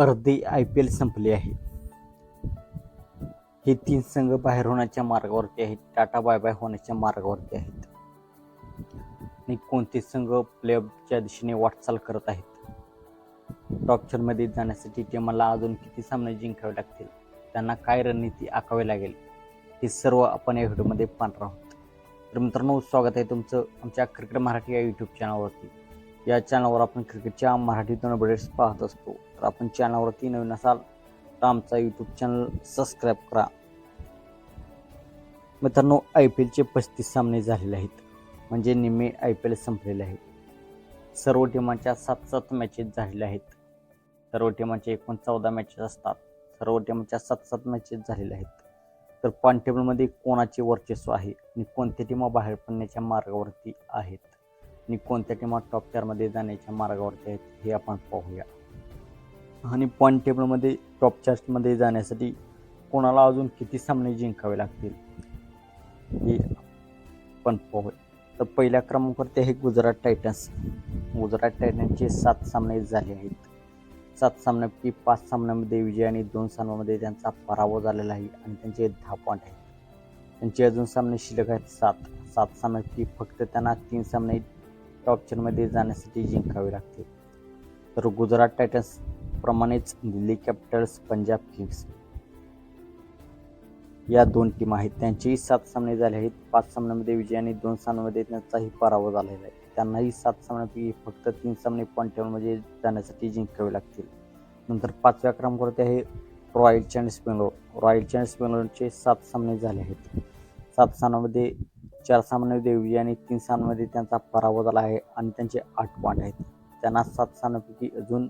अर्धे I P L संपले आहे. हे तीन संघ बाहेर होण्याच्या मार्गावरती आहेत. टाटा बाय बाय होण्याच्या मार्गावरती आहेत. आणि कोणते संघ प्लेऑफच्या दिशेने वाटचाल करत आहेत? टॉपचरमध्ये जाण्यासाठी टीमाला अजून किती सामने जिंकावे लागतील? त्यांना काय रणनीती आखावी लागेल? हे सर्व आपण या व्हिडिओमध्ये पाहणार आहोत. तर मित्रांनो स्वागत आहे तुमचं आमच्या क्रिकेट मराठी या यूट्यूब चॅनलवरती या चॅनलवर आपण क्रिकेटच्या मराठीतून अपडेट्स पाहत असतो. तर आपण चॅनलवरती नवीन असाल तर आमचा यूट्यूब चॅनल सबस्क्राईब करा. मित्रांनो आय पी एलचे पस्तीस सामने झालेले आहेत. म्हणजे निम्मे आय पी एल संपलेले आहेत. सर्व टीमांच्या सात सात मॅचेस झालेल्या आहेत. सर्व टीमांचे एकूण चौदा मॅचेस असतात. सर्व टीमांच्या सात सात मॅचेस झालेल्या आहेत. तर पॉईंट टेबलमध्ये कोणाचे वर्चस्व आहे आणि कोणत्या टीमा बाहेर पडण्याच्या मार्गावरती आहेत? आणि कोणत्या टीमा टॉप चारमध्ये जाण्याच्या मार्गावरती आहेत हे आपण पाहूया. आणि पॉईंट टेबलमध्ये टॉप चार्टमध्ये जाण्यासाठी कोणाला अजून किती सामने जिंकावे लागतील हे आपण पाहूया. तर पहिल्या क्रमांकावरती आहे गुजरात टायटन्स. गुजरात टायटन्सचे सात सामने झाले आहेत. सात सामन्यापैकी पाच सामन्यामध्ये विजय आणि दोन सामन्यामध्ये त्यांचा पराभव झालेला आहे आणि त्यांचे दहा पॉईंट आहेत. त्यांचे अजून सामने शिल्लक आहेत सात. सात सामन्यापैकी फक्त त्यांना तीन सामने टॉप टेनमध्ये जाण्यासाठी जिंकावे लागते तर गुजरात टायटन्स प्रमाणेच दिल्ली कॅपिटल्स पंजाब किंग्स या दोन टीम आहेत. त्यांचेही सात सामने झाले आहेत. पाच सामन्यामध्ये विजय आणि दोन सामन्यामध्ये त्यांचाही पराभव झालेला आहे. त्यांनाही सात सामन्यापैकी फक्त तीन सामने पॉईंट टेबलमध्ये जाण्यासाठी जिंकावे लागतील. नंतर पाचव्या क्रमांकावरती आहे royal challenge Bangalore. Royal challenge बेंगलोरचे सात सामने झाले आहेत. सात सामन्यामध्ये चार सामन्यामध्ये विजय आणि तीन सामन्यामध्ये त्यांचा पराभव झाला आहे आणि त्यांचे आठ पॉईंट आहेत. त्यांना सात सामन्यापैकी अजून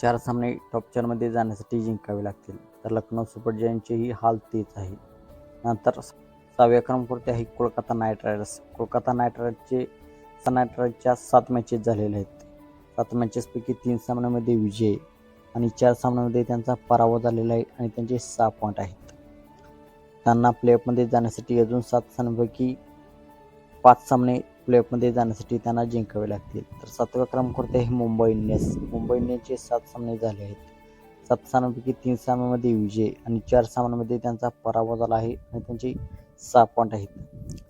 चार सामने टॉप चारमध्ये जाण्यासाठी जिंकावे लागतील. तर लखनौ सुपर जायंटचेही हाल तेच आहे. नंतर सहाव्या क्रमांकावरती आहे Kolkata knight riders. Kolkata knight रायडर्सचे night रायडर्सच्या सात मॅचेस झालेले आहेत. सात मॅचेसपैकी तीन सामन्यामध्ये विजय आणि चार सामन्यामध्ये त्यांचा पराभव झालेला आहे आणि त्यांचे सहा पॉईंट आहेत. त्यांना प्लेऑफमध्ये जाण्यासाठी अजून सात सामन्यापैकी पाच सामने प्लेऑफमध्ये जाण्यासाठी त्यांना जिंकावे लागतील. तर सातव्या क्रमांकावरती आहे मुंबई इंडियन्स. मुंबई इंडियन्सचे सात सामने झाले आहेत. सात सामन्यापैकी तीन सामन्यामध्ये विजय आणि चार सामन्यामध्ये त्यांचा पराभव झाला आहे आणि त्यांचे सहा पॉईंट आहेत.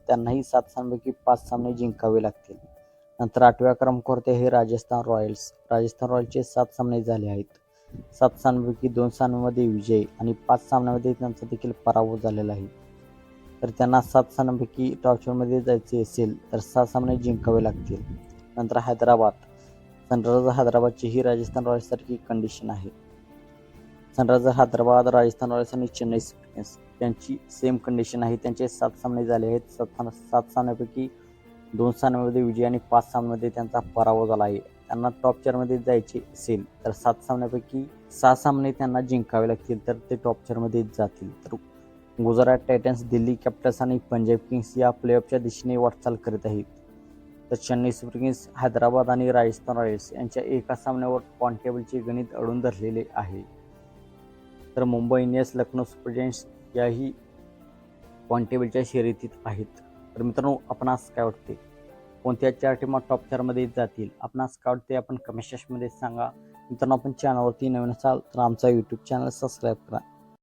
त्यांनाही सात सामन्यापैकी पाच सामने जिंकावे लागतील. नंतर आठव्या क्रमांकावरती आहे राजस्थान रॉयल्स. राजस्थान रॉयल्सचे सात सामने झाले आहेत. सात सामन्यापैकी दोन सामन्यामध्ये विजय आणि पाच सामन्यामध्ये त्यांचा देखील पराभव झालेला आहे. तर त्यांना सात सामन्यापैकी टॉर्चरमध्ये जायचे असेल तर सात सामने जिंकावे लागतील. नंतर हैदराबाद सनरायझर हैदराबादची ही राजस्थान रॉयल्ससारखी कंडिशन आहे. सनरायझर हैदराबाद राजस्थान रॉयल्स आणि चेन्नई सुपर त्यांची यांची सेम कंडिशन आहे. त्यांचे सात सामने झाले आहेत. सात सात सामन्यापैकी दोन सामन्यामध्ये विजय आणि पाच सामन्यामध्ये त्यांचा पराभव झाला आहे. त्यांना टॉप चारमध्ये जायचे असेल तर सात सामन्यापैकी सहा सामने त्यांना जिंकावे लागतील तर ते टॉप चारमध्ये जातील. तर गुजरात टायटन्स दिल्ली कॅपिटल्स आणि पंजाब किंग्स या प्लेऑफच्या दिशेने वाटचाल करत आहेत. तर चेन्नई सुपर किंग्स हैदराबाद आणि राजस्थान रॉयल्स यांच्या एका सामन्यावर पॉईंट टेबलचे गणित अडून धरलेले आहे. तर Mumbai Indians Lucknow super giants याही पॉईंट टेबलच्या शर्यतीत आहेत. तर मित्रांनो आपणास काय वाटते? कोणत्या चार टीमा टॉप चारमध्ये जातील? आपणास स्काउट ते आपण कमेंट सेक्शनमध्ये सांगा. मित्रांनो आपण चॅनलवरती नवीन असाल तर आमचा यूट्यूब चॅनल सबस्क्राईब करा.